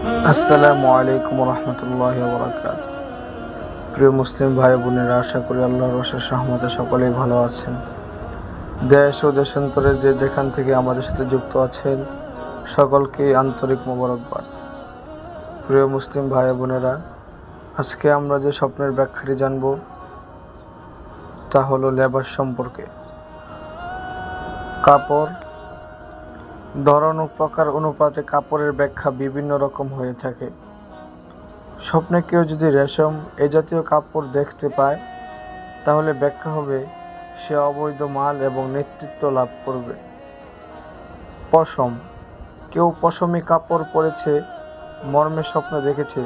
আসসালামু আলাইকুম রহমতুল্লাহ বরাকাত প্রিয় মুসলিম ভাই বোনেরা, আশা করি আল্লাহর রসের সহমতে সকলেই ভালো আছেন। দেশ ও দেশান্তরে যে যেখান থেকে আমাদের সাথে যুক্ত আছেন সকলকে আন্তরিক মোবারকবাদ। প্রিয় মুসলিম ভাই বোনেরা, আজকে আমরা যে স্বপ্নের ব্যাখ্যাটি জানব, তা হলো লেবাস সম্পর্কে। কাপড় ধরন ও প্রকার অনুপাতে কাপড়ের ব্যাখ্যা বিভিন্ন রকম হয়ে থাকে। স্বপ্নে কেউ যদি রেশম এ জাতীয় কাপড় দেখতে পায়, তাহলে ব্যাখ্যা হবে, সে অবৈধ মাল এবং নেতৃত্ব লাভ করবে। পশম। কেউ পশমি কাপড় পরেছে, মর্মে স্বপ্ন দেখেছে,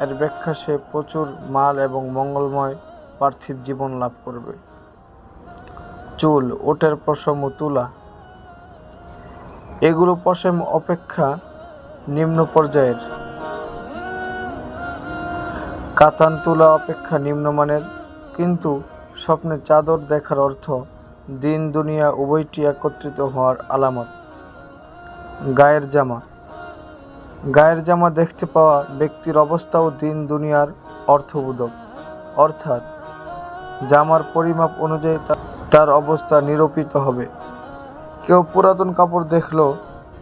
এর ব্যাখ্যা সে প্রচুর মাল এবং মঙ্গলময় পার্থিব জীবন লাভ করবে। চুল, ওটের পশম ও তুলা। এগুলো পশম অপেক্ষা নিম্ন পর্যায়ের। কাতান তুলা অপেক্ষা নিম্নমানের, কিন্তু স্বপ্নে চাদর দেখার অর্থ দিন, দুনিয়া উভয়টি একত্রিত হওয়ার আলামত। গায়ের জামা। গায়ের জামা দেখতে পাওয়া ব্যক্তির অবস্থাও দিন, দুনিয়ার অর্থবোধক। অর্থাৎ জামার পরিমাপ অনুযায়ী তার অবস্থা নিরূপিত হবে। কেউ পুরাতন কাপড় দেখল,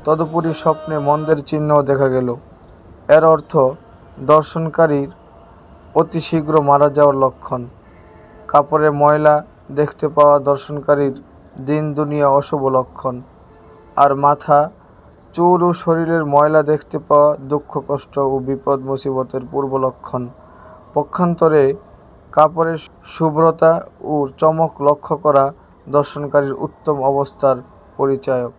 তদুপরি স্বপ্নে মন্দের চিহ্নও দেখা গেল। এর অর্থ, দর্শনকারীর অতি শীঘ্র মারা যাওয়ার লক্ষণ। কাপড়ে ময়লা দেখতে পাওয়া দর্শনকারীর দিন দুনিয়া অশুভ লক্ষণ। আর মাথা, চুল ও শরীরের ময়লা দেখতে পাওয়া দুঃখ, কষ্ট ও বিপদ মুসিবতের পূর্ব লক্ষণ। পক্ষান্তরে কাপড়ের শুভ্রতা ও চমক লক্ষ্য করা দর্শনকারীর উত্তম অবস্থার পরিচায়ক।